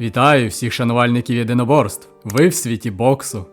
Вітаю всіх шанувальників єдиноборств. Ви в світі боксу.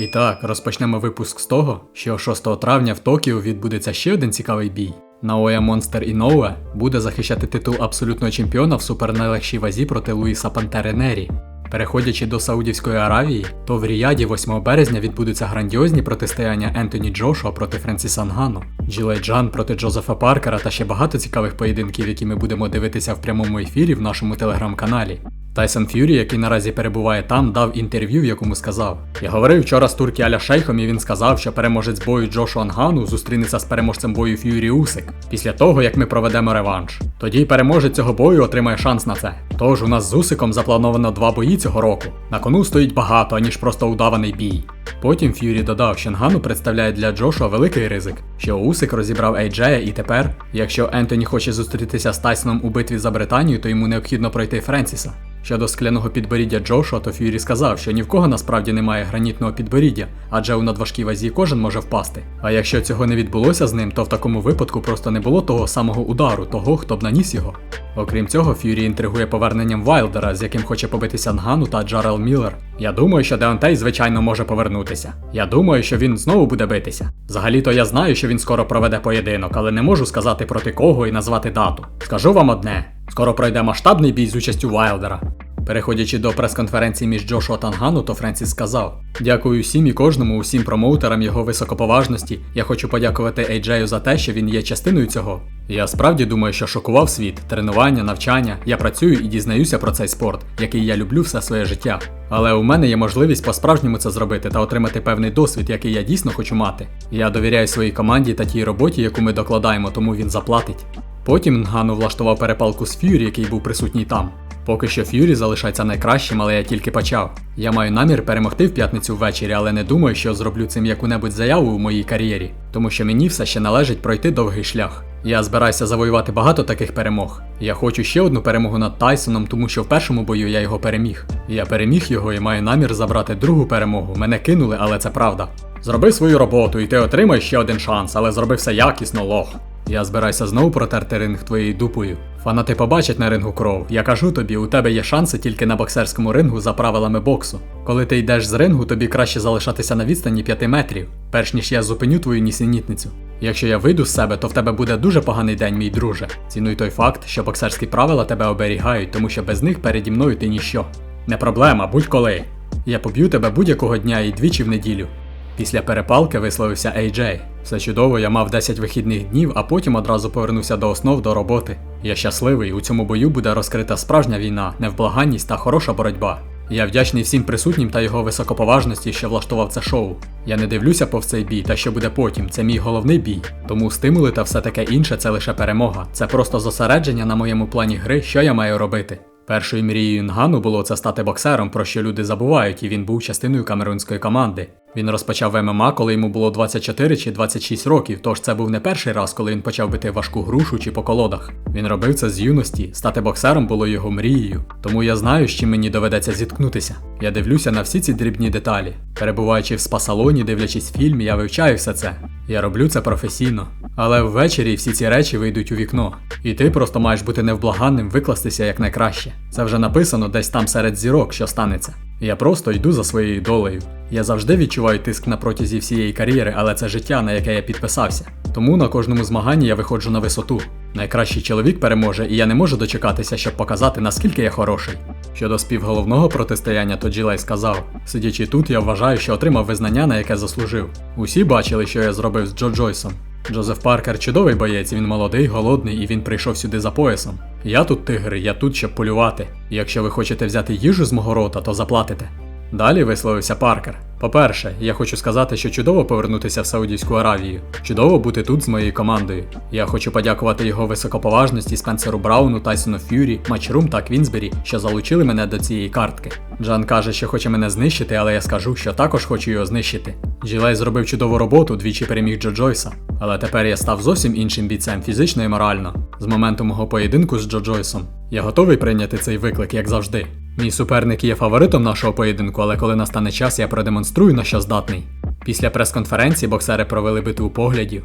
І так, розпочнемо випуск з того, що 6 травня в Токіо відбудеться ще один цікавий бій. Наоя Монстер Іноуе буде захищати титул абсолютного чемпіона в супернайлегшій вазі проти Луїса Пантери Нері. Переходячи до Саудівської Аравії, то в Ріяді 8 березня відбудуться грандіозні протистояння Ентоні Джошуа проти Френсіса Нгану, Джилей Джан проти Джозефа Паркера та ще багато цікавих поєдинків, які ми будемо дивитися в прямому ефірі в нашому телеграм-каналі. Тайсон Ф'юрі, який наразі перебуває там, дав інтерв'ю, в якому сказав: Я говорив вчора з Туркі Аля Шейхом, і він сказав, що переможець бою Джошуа Нгану зустрінеться з переможцем бою Ф'юрі Усик після того, як ми проведемо реванш. Тоді переможець цього бою отримає шанс на це. Тож у нас з Усиком заплановано два бої цього року. На кону стоїть багато, аніж просто удаваний бій. Потім Ф'юрі додав, що Нгану представляє для Джошуа великий ризик, що Усик розібрав Ейджея, і тепер, якщо Ентоні хоче зустрітися з Тайсоном у битві за Британію, то йому необхідно пройти Френсіса. Щодо скляного підборіддя Джошуа, то Ф'юрі сказав, що ні в кого насправді немає гранітного підборіддя, адже у надважкій вазі кожен може впасти. А якщо цього не відбулося з ним, то в такому випадку просто не було того самого удару, того, хто б наніс його. Окрім цього, Ф'юрі інтригує поверненням Вайлдера, з яким хоче побитися Нгану та Джарел Міллер. Я думаю, що Деонтей, звичайно, може повернутися. Я думаю, що він знову буде битися. Взагалі-то я знаю, що він скоро проведе поєдинок, але не можу сказати проти кого і назвати дату. Скажу вам одне: скоро пройде масштабний бій з участю Вайлдера. Переходячи до прес-конференції між Джошуа та Нгану, то Френсіс сказав: Дякую всім і кожному, усім промоутерам його високоповажності. Я хочу подякувати Ейджею за те, що він є частиною цього. Я справді думаю, що шокував світ, тренування, навчання. Я працюю і дізнаюся про цей спорт, який я люблю все своє життя. Але у мене є можливість по-справжньому це зробити та отримати певний досвід, який я дійсно хочу мати. Я довіряю своїй команді та тій роботі, яку ми докладаємо, тому він заплатить. Потім Нгану влаштував перепалку з Ф'юрі, який був присутній там. Поки що Ф'юрі залишається найкращим, але я тільки почав. Я маю намір перемогти в п'ятницю ввечері, але не думаю, що зроблю цим яку-небудь заяву у моїй кар'єрі, тому що мені все ще належить пройти довгий шлях. Я збираюся завоювати багато таких перемог. Я хочу ще одну перемогу над Тайсоном, тому що в першому бою я його переміг. Я переміг його і маю намір забрати другу перемогу. Мене кинули, але це правда. Зроби свою роботу, і ти отримаєш ще один шанс, але зроби все якісно, лох. Я збираюся знову протерти ринг твоєю дупою. Фанати побачать на рингу кров. Я кажу тобі, у тебе є шанси тільки на боксерському рингу за правилами боксу. Коли ти йдеш з рингу, тобі краще залишатися на відстані 5 метрів, перш ніж я зупиню твою нісенітницю. Якщо я вийду з себе, то в тебе буде дуже поганий день, мій друже. Цінуй той факт, що боксерські правила тебе оберігають, тому що без них переді мною ти ніщо. Не проблема, будь-коли. Я поб'ю тебе будь-якого дня і двічі в неділю. Після перепалки висловився AJ. Все чудово, я мав 10 вихідних днів, а потім одразу повернувся до основ до роботи. Я щасливий, у цьому бою буде розкрита справжня війна, невблаганність та хороша боротьба. Я вдячний всім присутнім та його високоповажності, що влаштував це шоу. Я не дивлюся по цей бій та що буде потім. Це мій головний бій. Тому стимули та все таке інше це лише перемога. Це просто зосередження на моєму плані гри, що я маю робити. Першою мрією Нгану було це стати боксером, про що люди забувають, і він був частиною камерунської команди. Він розпочав ММА, коли йому було 24 чи 26 років, тож це був не перший раз, коли він почав бити важку грушу чи по колодах. Він робив це з юності, стати боксером було його мрією. Тому я знаю, з чим мені доведеться зіткнутися. Я дивлюся на всі ці дрібні деталі. Перебуваючи в спа-салоні, дивлячись фільм, я вивчаю все це. Я роблю це професійно. Але ввечері всі ці речі вийдуть у вікно. І ти просто маєш бути невблаганним, викластися як найкраще. Це вже написано десь там серед зірок, що станеться. Я просто йду за своєю долею. Я завжди відчуваю тиск на протязі всієї кар'єри, але це життя, на яке я підписався. Тому на кожному змаганні я виходжу на висоту. Найкращий чоловік переможе, і я не можу дочекатися, щоб показати, наскільки я хороший. Щодо співголовного протистояння, то Джилей сказав: сидячи тут, я вважаю, що отримав визнання, на яке заслужив. Усі бачили, що я зробив з Джо Джойсом. Джозеф Паркер чудовий боєць, він молодий, голодний і він прийшов сюди за поясом. Я тут тигр, я тут, щоб полювати. І якщо ви хочете взяти їжу з мого рота, то заплатите. Далі висловився Паркер. По-перше, я хочу сказати, що чудово повернутися в Саудівську Аравію. Чудово бути тут з моєю командою. Я хочу подякувати його високоповажності Спенсеру Брауну, Тайсону Ф'юрі, Матчрум та Квінсбері, що залучили мене до цієї картки. Джан каже, що хоче мене знищити, але я скажу, що також хочу його знищити. Джилей зробив чудову роботу, двічі переміг Джо Джойса. Але тепер я став зовсім іншим бійцем фізично і морально. З моменту мого поєдинку з Джо Джойсом. Я готовий прийняти цей виклик, як завжди. Мій суперник є фаворитом нашого поєдинку, але коли настане час, я продемонструю на що здатний. Після прес-конференції боксери провели битву поглядів.